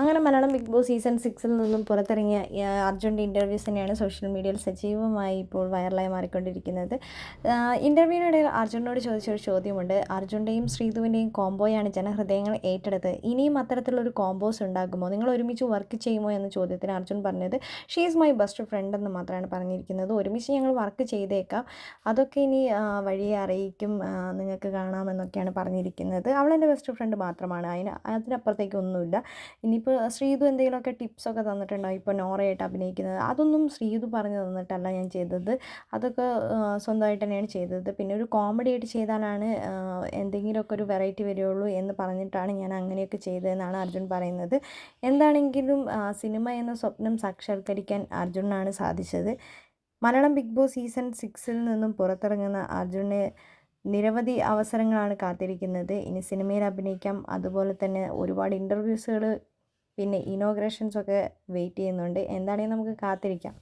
അങ്ങനെ Malayalam big boss season സിക്സിൽ നിന്നും പുറത്തിറങ്ങിയ അർജുന്റെ ഇന്റർവ്യൂസ് തന്നെയാണ് സോഷ്യൽ മീഡിയയിൽ സജീവമായി ഇപ്പോൾ വൈറലായി മാറിക്കൊണ്ടിരിക്കുന്നത്. ഇന്റർവ്യൂവിനിടയിൽ അർജുനോട് ചോദിച്ച ഒരു ചോദ്യമുണ്ട്. അർജുന്റെയും ശ്രീധുവിന്റെയും കോംബോയാണ് ജനഹൃദയങ്ങൾ ഏറ്റെടുത്തത്. ഇനിയും അത്തരത്തിലൊരു കോംബോസ് ഉണ്ടാകുമോ? നിങ്ങൾ ഒരുമിച്ച് വർക്ക് ചെയ്യുമോ എന്ന ചോദ്യത്തിന് അർജുൻ പറഞ്ഞത് she is my best friend എന്ന് മാത്രമാണ് പറഞ്ഞിരിക്കുന്നത്. ഒരുമിച്ച് ഞങ്ങൾ വർക്ക് ചെയ്തേക്കാം. അതൊക്കെ ഇനി വഴിയെ അറിയിക്കും നിങ്ങൾക്ക് കാണാമെന്നൊക്കെയാണ് പറഞ്ഞിരിക്കുന്നത്. അവളെന്റെ ബെസ്റ്റ് ഫ്രണ്ട് മാത്രമാണ്. അതിന് അതിനപ്പുറത്തേക്കൊന്നുമില്ല ഇനിയിപ്പോൾ ശ്രീതു എന്തെങ്കിലുമൊക്കെ ടിപ്സൊക്കെ തന്നിട്ടുണ്ടാവും ഇപ്പോൾ നോറയായിട്ട് അഭിനയിക്കുന്നത്. അതൊന്നും ശ്രീതു പറഞ്ഞു തന്നിട്ടല്ല ഞാൻ ചെയ്തത്. അതൊക്കെ സ്വന്തമായിട്ട് തന്നെയാണ് ചെയ്തത്. പിന്നെ ഒരു കോമഡി ആയിട്ട് ചെയ്താലാണ് എന്തെങ്കിലുമൊക്കെ ഒരു വെറൈറ്റി വരികയുള്ളൂ എന്ന് പറഞ്ഞിട്ടാണ് ഞാൻ അങ്ങനെയൊക്കെ ചെയ്തതെന്നാണ് അർജുൻ പറയുന്നത്. എന്താണെങ്കിലും സിനിമ എന്ന സ്വപ്നം സാക്ഷാത്കരിക്കാൻ അർജുനാണ് സാധിച്ചത്. മലയാളം ബിഗ് ബോസ് സീസൺ സിക്സിൽ നിന്നും പുറത്തിറങ്ങുന്ന അർജുനെ നിരവധി അവസരങ്ങളാണ് കാത്തിരിക്കുന്നത്. ഇനി സിനിമയിൽ അഭിനയിക്കാം. അതുപോലെ തന്നെ ഒരുപാട് ഇന്റർവ്യൂസുകൾ പിന്നെ ഇനോഗ്രേഷൻസ് ഒക്കെ വെയിറ്റ് ചെയ്യുന്നുണ്ട്. എന്താണെങ്കിലും നമുക്ക് കാത്തിരിക്കാം.